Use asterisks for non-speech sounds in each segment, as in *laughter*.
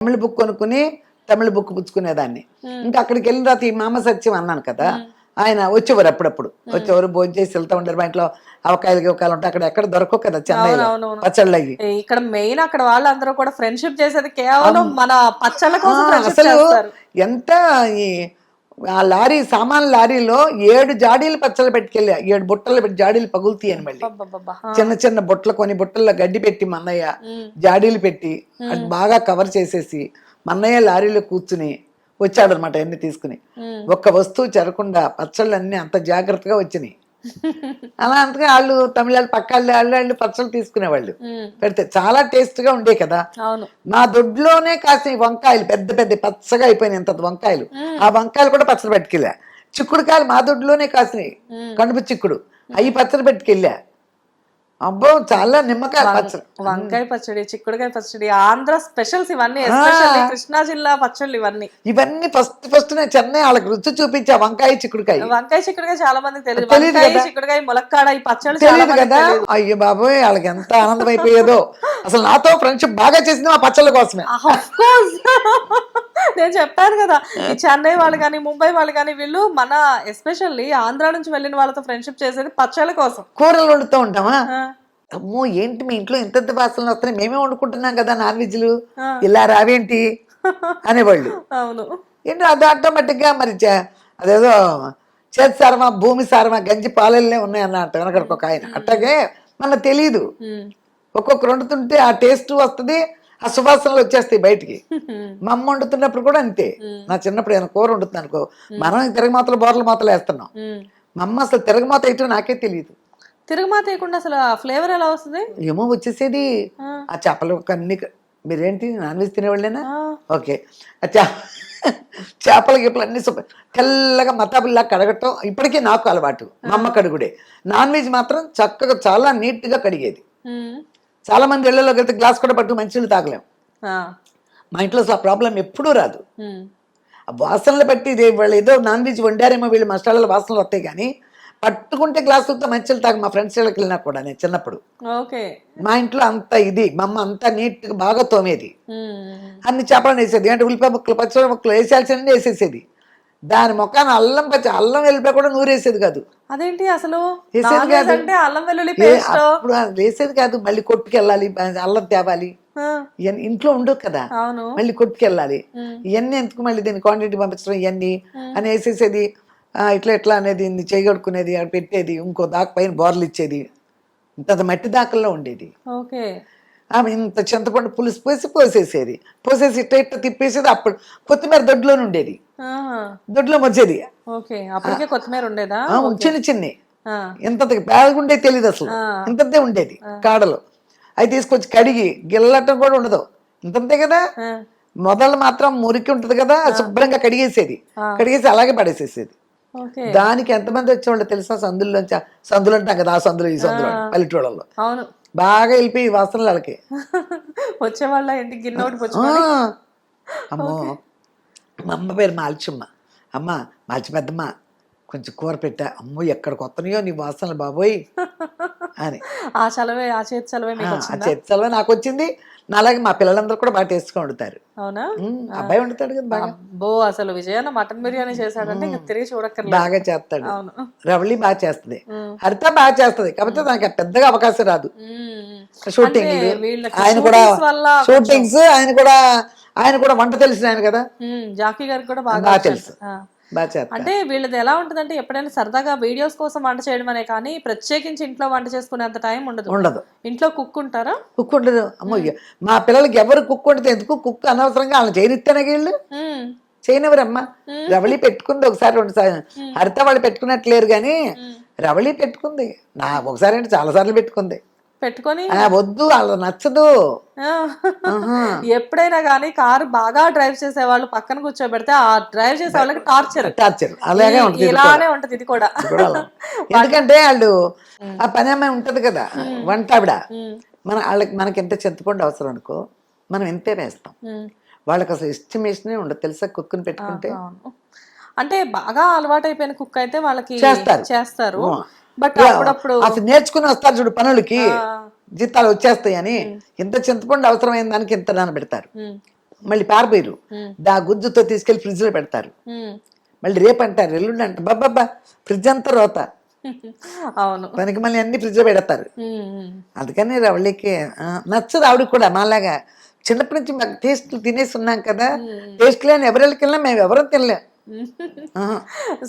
తమిళ book కొనుక్కుని తమిళ book పుచ్చుకునేదాన్ని. ఇంకా అక్కడికి వెళ్ళిన తర్వాత ఈ మామ సత్యం అన్నాను కదా ఆయన వచ్చేవారు అప్పుడప్పుడు. వచ్చేవారు భోజనం చేసి వెళ్తా ఉంటారు మా ఇంట్లో అవకాయలు గివకాయలు ఉంటాయి. అక్కడ ఎక్కడ దొరకవు కదా చెన్నైలో. అవునవును. పచ్చళ్ళు అవి. ఏ, ఇక్కడ మెయిన్ అక్కడ వాళ్ళందరూ కూడా ఫ్రెండ్షిప్ చేసేది కేవలం మన పచ్చళ్ళ కోసం అసలు ఎంత ఈ ఆ లారీ సామాన్ లారీలో ఏడు జాడీలు పచ్చళ్ళు పెట్టుకెళ్ళా ఏడు బుట్టలు పెట్టి జాడీలు పగులుతాయని మళ్ళీ అబ్బబ్బబ్బా. ఆ. చిన్న చిన్న బుట్టలు కొన్ని బుట్టల్లో గడ్డి పెట్టి మన్నయ్య. జాడీలు పెట్టి అది బాగా కవర్ చేసేసి మన్నయ్య లారీలో కూర్చుని వచ్చాడు అనమాట అన్ని తీసుకుని. ఒక్క వస్తువు చెరకుండా పచ్చళ్ళు అన్ని అంత జాగ్రత్తగా వచ్చినాయి అలా అంతగా వాళ్ళు తమిళ పక్క వాళ్ళు వాళ్ళు పచ్చళ్ళు తీసుకునేవాళ్ళు. పెడితే చాలా టేస్ట్గా ఉండే కదా. మా దొడ్లోనే కాసిన వంకాయలు పెద్ద పెద్ద పచ్చగా అయిపోయినాయి ఇంత వంకాయలు. ఆ వంకాయలు కూడా పచ్చడి పెట్టుకెళ్ళా. చిక్కుడుకాయలు మా దొడ్లోనే కాసినాయి. కడుపు చిక్కుడు. అవి పచ్చడి పెట్టుకెళ్ళా. అబ్బో చాలా నిమ్మకాయ పచ్చడి. వంకాయ పచ్చడి చిక్కుడుకాయ పచ్చడి ఆంధ్ర స్పెషల్స్ ఇవన్నీ ఎస్పెషల్లీ కృష్ణా జిల్లా పచ్చళ్ళు ఇవన్నీ. ఇవన్నీ ఫస్ట్ ఫస్ట్ నేను చెన్నై వాళ్ళకి రుచి చూపించా వంకాయ చిక్కుడుకాయ. వంకాయ చిక్కుడుకాయ చాలా మందికి తెలియదు. వంకాయ. చిక్కుడుకాయ ములక్కాడ ఈ పచ్చళ్ళు తెలియదు కదా. అయ్యో బాబోయ్ వాళ్ళకి ఎంత ఆనందం అయిపోయేదో అసలు నాతో ఫ్రెండ్షిప్ బాగా చేసింది మా పచ్చళ్ళ కోసమే. Course. నేను చెప్పాను కదా ఈ చెన్నై వాళ్ళు కానీ ముంబై వాళ్ళు కానీ వీళ్ళు మన ఎస్పెషల్లీ ఆంధ్ర నుంచి వెళ్ళిన వాళ్ళతో ఫ్రెండ్షిప్ చేసేది పచ్చళ్ళ కోసం. కూరలు వండుతూ ఉంటామా? ఆ, అమ్మో ఏంటి మీ ఇంట్లో ఇంత వాసనలు వస్తున్నాయి? మేమే వండుకుంటున్నాం కదా నాన్ వెజ్లు. ఇలా రావేంటి? *laughs* అనేవాళ్ళు. అవును. ఏంటో అది ఆటోమేటిక్గా మరి అదేదో చేతి సారమా భూమి సారమా గంజి పాలల్లే ఉన్నాయి అన్నట్టు వెనకడికి ఒక ఆయన. అట్లాగే మనకు తెలియదు ఉమ్. ఒక్కొక్కరు వండుతుంటే ఆ టేస్ట్ వస్తుంది ఆ సువాసనలు వచ్చేస్తాయి బయటికి. *laughs* మా అమ్మ వండుతున్నప్పుడు కూడా అంతే. నా చిన్నప్పుడు ఏమైనా కూర వండుతుంది అనుకో మనం తిరగమాతలు బోర్ల మాతలు వేస్తున్నాం. మా అమ్మ అసలు తిరగమాత వేయటం నాకే తెలియదు తిరుగుమాత వేయకుండా అసలు ఆ ఫ్లేవర్ ఎలా వస్తుంది? ఏమో వచ్చేసేది ఆ. చేపలు అన్ని మీరేంటి నాన్ వెజ్ తినేవాళ్ళేనా? ఓకే. ఆ చే చేపల గిప్పలు అన్ని సూపర్. తెల్లగా మతాబుల్లా కడగటం ఇప్పటికీ నాకు అలవాటు. మా అమ్మ కడుగుడే. నాన్ వెజ్ మాత్రం చక్కగా చాలా నీట్గా కడిగేది. చాలా మంది ఇళ్ళలోకి వెళ్తే గ్లాస్ కూడా పట్టు మంచినీళ్ళు తాగలేం. మా ఇంట్లో అసలు ఆ ప్రాబ్లం ఎప్పుడూ రాదు. ఆ వాసనలు బట్టి ఇది వాళ్ళు ఏదో నాన్ వెజ్ వండారేమో వీళ్ళు మసాలాల వాసనలు వస్తాయి కానీ పట్టుకుంటే గ్లాసులతో మంచిలు తాగు మా ఫ్రెండ్స్ ఇళ్ళకి వెళ్ళినా కూడా నేను చిన్నప్పుడు. మా ఇంట్లో అంత ఇది మా అమ్మ అంతా నీట్గా బాగా తోమేది. అన్ని చేపలు వేసేది అంటే ఉల్లిపాయ ముక్కలు పచ్చడి ముక్కలు వేసేయాల్సిందే వేసేసేది. దాని మొక్కన అల్లం పచ్చి అల్లం వెల్లిపాయ కూడా నూరేసేది కాదు. అదేంటి అసలు? వేసేది కాదు. అంటే అల్లం వెల్లుల్లి అప్పుడు వేసేది కాదు మళ్ళీ కొట్టుకెళ్ళాలి అల్లం తేవాలి. ఇవన్నీ ఇంట్లో ఉండవు కదా. మళ్ళీ కొట్టుకెళ్ళాలి. ఇవన్నీ ఎందుకు మళ్ళీ దీన్ని క్వాంటిటీ పంపించడం ఇవన్నీ అని వేసేసేది. ఇట్లా ఎట్లా అనేది ఇన్ని చేయగడుకునేది పెట్టేది ఇంకో దాకా పైన బోర్లు ఇచ్చేది. ఇంత మట్టి దాకల్లో ఉండేది. ఓకే. ఆమె ఇంత చింతపండు పులుసు పోసి పోసేసేది. పోసేసి ఇట్లా ఇట్లా తిప్పేసేది అప్పుడు కొత్తిమీర దొడ్లోనే ఉండేది. దొడ్లో వచ్చేది అప్పటికే కొత్తిమీర ఉండేదా? చిన్న చిన్ని. ఎంత పేదగుండే తెలియదు అసలు. ఇంతంతే ఉండేది కాడలు. అవి తీసుకొచ్చి కడిగి గిల్లటం కూడా ఉండదు. ఇంతంతే కదా? మొదలు మాత్రం మురికి ఉంటది కదా శుభ్రంగా కడిగేసేది. కడిగేసి అలాగే పడేసేసేది. దానికి ఎంతమంది వచ్చేవాళ్ళు తెలుసా? సందుల్లోంచి సందులు అంటాం కదా ఆ సందులు ఈ సందులు పల్లెటూళ్ళలో అవును. బాగా వెళ్ళిపోయి వాసనలు వాళ్ళకి. *laughs* వచ్చే వాళ్ళ ఇంటికి గిన్నె ఒకటి ఆ, పుచ్చుకొని అమ్మో మా అమ్మ పేరు మాల్చమ్మ. అమ్మ మాల్చి పెద్దమ్మ కొంచెం కూర పెట్టా. అమ్మో ఎక్కడ కొత్తనయో నీ వాసనలు బాబోయ్. *laughs* అని. ఆ చలవే ఆ చేతి చలవే ఆ, మీకు ఆ వచ్చిందా చెత్తలో నాకు వచ్చింది నా అలాగే మా పిల్లలందరూ కూడా బాగా టేస్ట్గా వండుతారు. అవునా? ఉమ్, అబ్బాయి వండుతాడు కదా బాగా. అబ్బో అసలు విజయన్న మటన్ బిర్యానీ చేశాడంటే ఇంకా తిరిగి చూడక్కర్లేదు. బాగా చేస్తాడు. అవును. రవళి బాగా చేస్తుంది. ఉమ్. హరిత బాగా చేస్తుంది. కాకపోతే దానికి పెద్దగా అవకాశం రాదు. ఉమ్. షూటింగ్. అంటే వీళ్ళకి ఆయన కూడా shootings వల్ల షూటింగ్స్ ఆయన కూడా ఆయన కూడా వంట తెలిసిన ఆయన కదా. ఉమ్, జాకీ గారికి కూడా బాగా. తెలుసు. ఆ. అంటే వీళ్ళది ఎలా ఉంటుందంటే ఎప్పుడైనా సరదాగా వీడియోస్ కోసం వంట చేయడం అనే కానీ ప్రత్యేకించి ఇంట్లో వంట చేసుకునేంత టైం ఉండదు. ఉండదు. ఇంట్లో కుక్ ఉంటారా? కుక్ ఉండదు. అమ్మో మా పిల్లలకి ఎవరు కుక్ ఉండదు ఎందుకు కుక్ అనవసరంగా వాళ్ళని చేయనిస్తానే వీళ్ళు? ఉమ్, చేయనివ్వరమ్మా. రవళి పెట్టుకుంది ఒకసారి రెండు సార్లు. హరిత వాళ్ళు పెట్టుకున్నట్లేరు కానీ రవళి పెట్టుకుంది. నా ఒకసారి అంటే చాలా సార్లు పెట్టుకుంది. పెట్టుకొని వద్దు వాళ్ళ నచ్చదు. ఎప్పుడైనా కానీ కారు బాగా డ్రైవ్ చేసే వాళ్ళు పక్కన కూర్చోబెడితే ఆ డ్రైవ్ చేసే వాళ్ళకి టార్చర్. టార్చర్. అలాగే ఉంటుంది. ఇలానే ఉంటది ఇది కూడా. అలా. *laughs* ఎందుకంటే వాళ్ళు ఆ పని అమ్మాయి ఉంటది కదా వంట ఆవిడ. మన వాళ్ళకి మనకి ఎంత చింతపండు అవసరం అనుకో మనం ఎంతే వేస్తాం. వాళ్ళకి అసలు ఎస్టిమేషనే ఉండదు తెలుసా కుక్కుని పెట్టుకుంటే. అంటే బాగా అలవాటైపోయిన కుక్ అయితే వాళ్ళకి చేస్తారు. చేస్తారు. బట్ అప్పుడప్పుడు అసలు నేర్చుకుని వస్తారు చూడు పనులకి. జీతాలు వచ్చేస్తాయని. ఇంత చింతపండు అవసరమైన దానికి ఇంత నానబెడతారు మళ్ళీ పారిపోయారు దా గుజ్జుతో తీసుకెళ్ళి ఫ్రిడ్జ్లో పెడతారు. మళ్ళీ రేపు అంటారు ఎల్లుండి అంట బాబ్బా ఫ్రిడ్జ్ అంతా రోత. *laughs* అవును. పనికి మళ్ళీ అన్ని ఫ్రిడ్జ్లో పెడతారు. అందుకని రవళికి నచ్చదు ఆవిడకి కూడా మాలాగా. చిన్నప్పటి నుంచి మాకు టేస్ట్ తినేసి ఉన్నాం కదా. టేస్ట్ లేని ఎవరికి వెళ్ళినా మేము ఎవరూ తినలేం.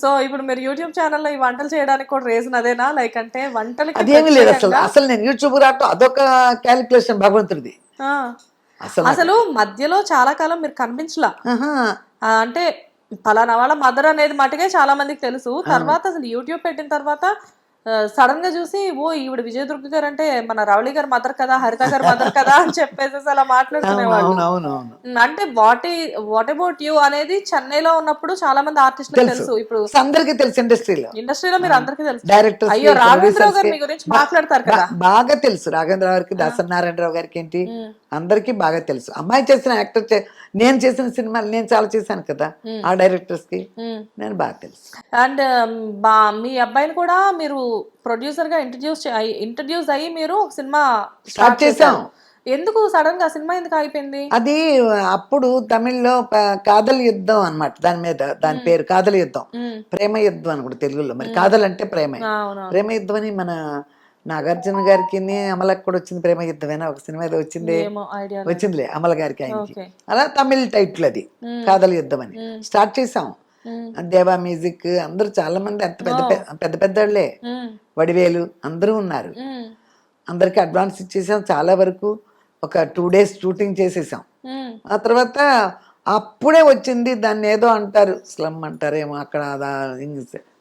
సో ఇప్పుడు మీరు యూట్యూబ్ ఛానల్లో ఈ వంటలు చేయడానికి కూడా రీజన్ అదేనా? లైక్ అంటే వంటలకి అదేమీ లేదు అసలు. అసలు నేను యూట్యూబ్ రావటం అదొక క్యాలిక్యులేషన్ భగవంతుడిది. అసలు మధ్యలో చాలా కాలం మీరు కనిపించలా. అంటే పలానా వాళ్ళ మదర్ అనేది మటుకే చాలా మందికి తెలుసు. తర్వాత అసలు యూట్యూబ్ పెట్టిన తర్వాత సడన్గా చూసి ఓ ఈవిడ విజయదుర్గ గారు అంటే మన రవళి గారు మదర్ కదా హరిత గారు మదర్ కదా అని చెప్పేసి అలా మాట్లాడుకునేవాళ్ళు. అంటే వాట్ వాట్ అబౌట్ యూ అనేది చెన్నైలో ఉన్నప్పుడు చాలా మంది ఆర్టిస్టులకు తెలుసు. తెలుసు. ఇప్పుడు అందరికీ తెలుసు ఇండస్ట్రీలో. ఇండస్ట్రీలో మీరు అందరికీ తెలుసు. డైరెక్టర్స్ అయ్యో రాఘవేంద్రరావు గారు మీ గురించి మాట్లాడతారు కదా. బాగా తెలుసు రాఘవేంద్రరావు గారికి దాసనారాయణరావు గారికి ఏంటి? అందరికీ బాగా తెలుసు. అమ్మాయి చేసిన యాక్టర్ నేను చేసిన సినిమాలు నేను చాలా చేశాను కదా ఆ డైరెక్టర్స్కి. నేను బాగా తెలుసు. అండ్ మీ అబ్బాయిని కూడా మీరు ప్రొడ్యూసర్గా ఇంట్రడ్యూస్ ఇంట్రడ్యూస్ అయ్యి మీరు సినిమా స్టార్ట్ చేసాం ఎందుకు సడన్గా సినిమా ఎందుకు అయిపోయింది అది అప్పుడు తమిళ్ళో కాదల్ యుద్ధం అన్నమాట దాని మీద దాని పేరు కాదల యుద్ధం. ప్రేమ యుద్ధం అని కూడా తెలుగులో. మరి కాదల్ అంటే ప్రేమే. ప్రేమ యుద్ధం అని మన నాగార్జున గారికి అమలకు కూడా వచ్చింది ప్రేమ యుద్ధమేనా? ఒక సినిమా ఏదో వచ్చింది. వచ్చిందిలే అమల గారికి ఆయనకి. అలా తమిళ్ టైటిల్ అది. కాదల యుద్ధం అని. స్టార్ట్ చేసాం దేవా మ్యూజిక్ అందరూ చాలా మంది అంత పెద్ద పెద్ద పెద్దోళ్ళే. వడివేలు అందరూ ఉన్నారు. అందరికి అడ్వాన్స్ ఇచ్చేసాం చాలా వరకు. ఒక టూ డేస్ షూటింగ్ చేసేసాం. ఆ తర్వాత అప్పుడే వచ్చింది దాన్ని ఏదో అంటారు స్లమ్ అంటారేమో అక్కడ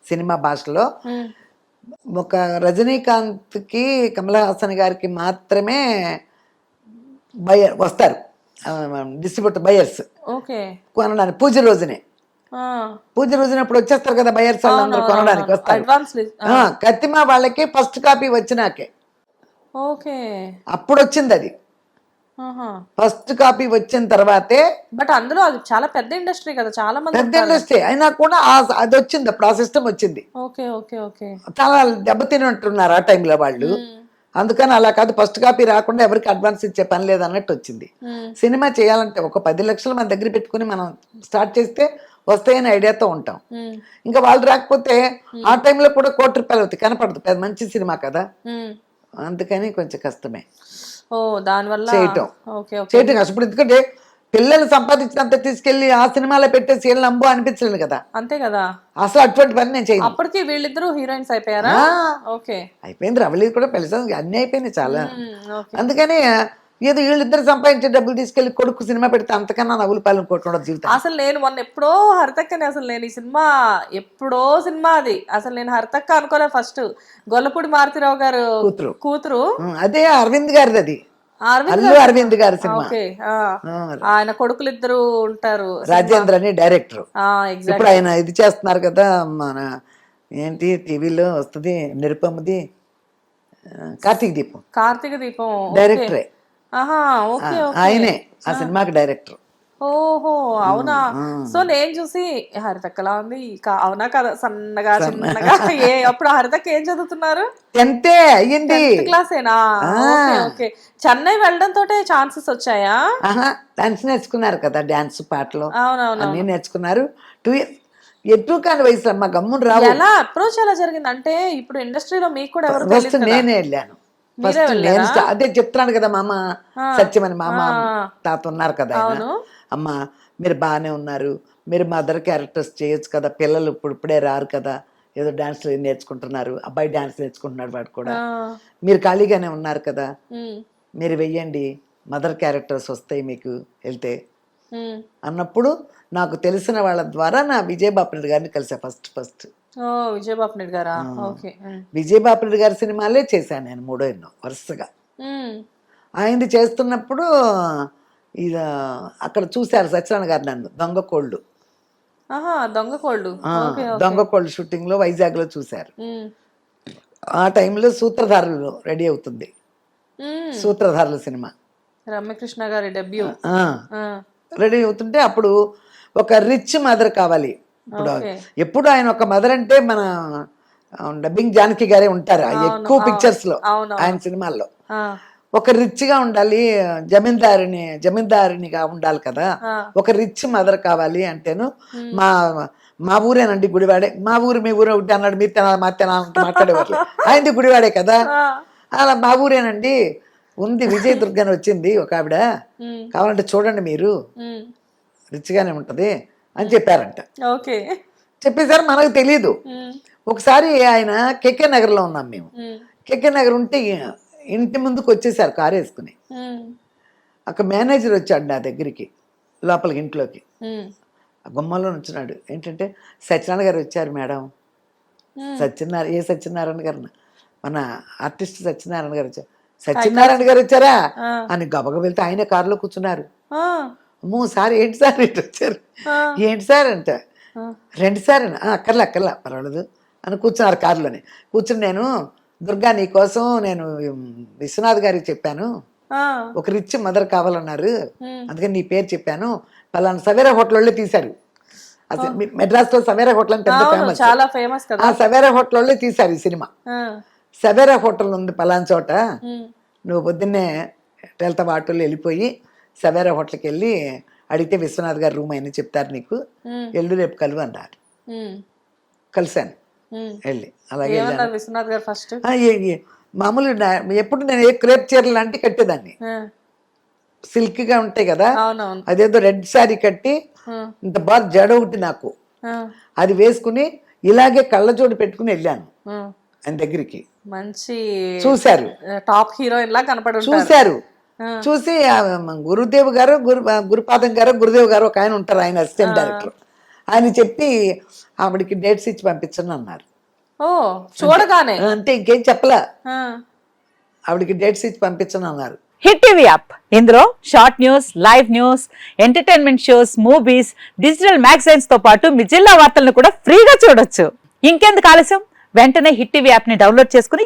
సినిమా భాషలో. ఒక రజనీకాంత్కి కమల్ హాసన్ గారికి మాత్రమే బయర్ వస్తారు. Distributor buyers okay. కొనడానికి పూజ రోజునే. పూజ రోజున ఇప్పుడు వచ్చేస్తారు కదా బయర్స్ వాళ్ళందరూ కొనడానికి వస్తారు. కత్తిమా వాళ్ళకి ఫస్ట్ కాపీ వచ్చినాకే. ఓకే. అప్పుడు వచ్చింది అది. ఫస్ట్ కాపీ వచ్చిన తర్వాతే బట్ అందులో అది చాలా పెద్ద ఇండస్ట్రీ కదా చాలా మంది పెద్ద ఇండస్ట్రీ. అయినా కూడా అది వచ్చింది అప్పుడు ఆ సిస్టమ్ వచ్చింది. Okay okay okay. చాలా దెబ్బతిని ఉంటున్నారు ఆ టైంలో వాళ్ళు. అందుకని అలా కాదు ఫస్ట్ కాపీ రాకుండా ఎవరికి అడ్వాన్స్ ఇచ్చే పని లేదు అన్నట్టు వచ్చింది సినిమా చేయాలంటే ఒక పది లక్షలు మన దగ్గర పెట్టుకుని మనం స్టార్ట్ చేస్తే వస్తాయని ఐడియాతో ఉంటాం. ఇంకా వాళ్ళు రాకపోతే ఆ టైంలో కూడా కోటి రూపాయలు అవుతాయి. కనపడదు. పెద్ద మంచి సినిమా కదా. అందుకని కొంచెం కష్టమే. ఓ దానివల్ల చేయటం. చేయటం కష్టం ఇప్పుడు ఎందుకంటే పిల్లలు సంపాదించినంత తీసుకెళ్ళి ఆ సినిమాలో పెట్టేసి వీళ్ళు నంబు అనిపించలేదు కదా. అంతే కదా. అసలు అటువంటి పని నేను చేయను. అప్పటికి వీళ్ళిద్దరూ హీరోయిన్స్ అయిపోయారా? ఓకే. అయిపోయింది రవళి కూడా పెళ్ళి అన్నీ అయిపోయినాయి చాలా. అందుకని ఏదో వీళ్ళిద్దరు సంపాదించే డబ్బులు తీసుకెళ్ళి కొడుకు సినిమా పెడితే అంతకన్నా నవ్వులు పాలన కొట్టుకోవడం జీవితం. అసలు నేను మొన్న ఎప్పుడో హరితక్కని అసలు నేను ఈ సినిమా ఎప్పుడో సినిమా అది. అసలు నేను హరితక్క అనుకోలే ఫస్ట్. గొల్లపూడి మారుతిరావు గారు కూతురు. కూతురు. అదే అరవింద్ గారిది అది. అరవింద్ అల్లు అరవింద్ గారి సినిమా. ఆయన కొడుకులు ఇద్దరు ఉంటారు రాజేంద్ర అని డైరెక్టర్. ఇప్పుడు ఆయన ఇది చేస్తున్నారు కదా మన ఏంటి టీవీలో వస్తుంది నిరుపమ్మది కార్తీక్ దీపం. కార్తీక దీపం. డైరెక్టరే. ఆయనే ఆ సినిమాకి డైరెక్టర్. ఓహో అవునా? సో నేను చూసి హరితక్కలా ఉంది అవునా కదా? సన్నగా చిన్నగా? ఏ అప్పుడు హరితక్క ఏం చదువుతున్నారు? టెన్తే అయ్యింది. క్లాసేనా? ఓకే చెన్నై వెళ్ళడం తోటే ఛాన్సెస్ వచ్చాయా? డాన్స్ నేర్చుకున్నారు కదా డాన్స్ పాటలు. అవునవును నేర్చుకున్నారు. టూ ఇయర్స్ ఎటు కాని వయసులో అమ్మ గమ్మున రావు. ఎలా అప్రోచ్ ఎలా జరిగింది? అంటే ఇప్పుడు ఇండస్ట్రీలో మీకు కూడా ఎవరు నేనే వెళ్ళాను. ఫస్ట్ నేను అదే చెప్తున్నాను కదా మామ సత్యమని మామ తాత ఉన్నారు కదా ఆయన. అమ్మ మీరు బాగానే ఉన్నారు. మీరు మదర్ క్యారెక్టర్స్ చేయొచ్చు కదా పిల్లలు ఇప్పుడు ఇప్పుడే రారు కదా ఏదో డాన్స్ నేర్చుకుంటున్నారు అబ్బాయి డాన్స్ నేర్చుకుంటున్నాడు వాడు కూడా. మీరు ఖాళీగానే ఉన్నారు కదా మీరు వెయ్యండి మదర్ క్యారెక్టర్స్ వస్తాయి మీకు వెళ్తే. అన్నప్పుడు నాకు తెలిసిన వాళ్ళ ద్వారా నా విజయబాపిరెడ్డి గారిని కలిసా ఫస్ట్ ఫస్ట్. విజయబాబు గారా? ఓకే. గారి సినిమాలే చేశాను నేను మూడో ఎన్నో వరుసగా. ఆయనది చేస్తున్నప్పుడు ఇది అక్కడ చూశారు సత్యనారాయణ గారు నన్ను దొంగ కోళ్ళు. దొంగ కోళ్ళు. దొంగ కోళ్ళు షూటింగ్లో వైజాగ్లో చూశారు. ఆ టైంలో సూత్రధారులు రెడీ అవుతుంది. సూత్రధారుల సినిమా. రమ్యకృష్ణ గారి డెబ్యూ. రెడీ అవుతుంటే అప్పుడు ఒక రిచ్ మదర్ కావాలి. ఇప్పుడు ఎప్పుడు ఆయన ఒక మదర్ అంటే మన డబ్బింగ్ జానకి గారే ఉంటారు. ఎక్కువ పిక్చర్స్లో ఆయన సినిమాల్లో. ఒక రిచ్గా ఉండాలి జమీందారిని జమీందారినిగా ఉండాలి కదా. ఒక రిచ్ మదర్ కావాలి అంటేను మా మా ఊరేనండి గుడివాడే. మా ఊరు మీ ఊరు ఒకటి అన్నాడు మీరు తినాలి మా తినాలి అంటూ మాట్లాడేవాళ్ళు. *laughs* ఆయనది గుడివాడే కదా. అలా మా ఊరేనండి ఉంది విజయ దుర్గని వచ్చింది ఒక ఆవిడ. కావాలంటే చూడండి మీరు. రిచ్గానే ఉంటుంది. అని చెప్పారంట. ఓకే. చెప్పేసరి మనకు తెలియదు ఒకసారి ఆయన కెకే నగర్లో ఉన్నాం మేము. కెకే నగర్ ఉంటే ఇంటి ముందుకు వచ్చేసారు కారు వేసుకుని. అక్కడ మేనేజర్ వచ్చాడు నా దగ్గరికి లోపలికి ఇంట్లోకి. గుమ్మంలో ఉంచున్నాడు ఏంటంటే సత్యనారాయణ గారు వచ్చారు మేడం. సత్యనారాయణ ఏ సత్యనారాయణ గారు మన ఆర్టిస్ట్ సత్యనారాయణ గారు వచ్చారు. సత్యనారాయణ గారు వచ్చారా? అని గబగబ వెళ్తే ఆయన కారులో కూర్చున్నారు. అమ్మో సార్ ఏంటి సార్ ఇటు వచ్చారు? ఏంటి సార్ అంటే. రెండు సార్ అని, "ఆ, అక్కర్లే అక్కర్లే పర్వాలేదు. అని కూర్చున్నారు కారులోని. కూర్చుని నేను దుర్గా నీ కోసం నేను విశ్వనాథ్ గారికి చెప్పాను. ఒక రిచ్ మదర్ కావాలన్నారు. అందుకని నీ పేరు చెప్పాను. పలానా సవేరా హోటల్ వాళ్ళే తీశారు. అసలు మీ- మెడ్రాస్లో సవేరా హోటల్ అని పెద్ద ఫేమస్ చాలా ఫేమస్ కదా. ఆ సవేరా హోటల్ వాళ్ళే తీశారు ఈ సినిమా. సవేరా హోటల్ ఉంది పలానా చోట. నువ్వు పొద్దున్నే వెళ్తావు ఆటోలో వెళ్ళిపోయి సవేరా హోటల్కి వెళ్ళి అడిగితే విశ్వనాథ్ గారు రూమ్ అయినా చెప్తారు నీకు. ఎల్లు రేపు కలువు అన్నారు. కలిశాను. వెళ్ళి అలాగే విశ్వనాథ్ గారు ఫస్ట్? మామూలు ఎప్పుడు నేను ఏ క్రేప్ చీరలు లాంటి కట్టేదాన్ని. సిల్క్గా ఉంటాయి కదా అదేదో రెడ్ శారీ కట్టి ఇంత బాగా జడ ఒకటి నాకు. అది వేసుకుని ఇలాగే కళ్ళజోడు పెట్టుకుని వెళ్ళాను. ఆయన దగ్గరికి. మంచి చూశారు. టాప్ హీరోయిన్ లా కనపడి చూశారు. చూసి గురుదేవ్ గారు గురు గురుపాదం గారు గురుదేవ్ గారు ఒక ఆయన ఉంటారు ఆయన అసిస్టెంట్ డైరెక్టర్. ఆయన చెప్పి ఆవిడకి డేట్స్ ఇచ్చి పంపించండి అన్నారు. ఓ చూడగానే. అంటే ఇంకేం చెప్పలే. ఆ, ఆవిడకి డేట్స్ ఇచ్చి పంపించండి అన్నారు. Hit TV app. ఇందులో short news live news entertainment shows movies digital మ్యాగజైన్స్తో పాటు మీ జిల్లా వార్తలను కూడా ఫ్రీగా చూడొచ్చు. ఇంకెందుకు ఆలస్యం? వెంటనే హిట్ టీవీ యాప్ని డౌన్లోడ్ చేసుకుని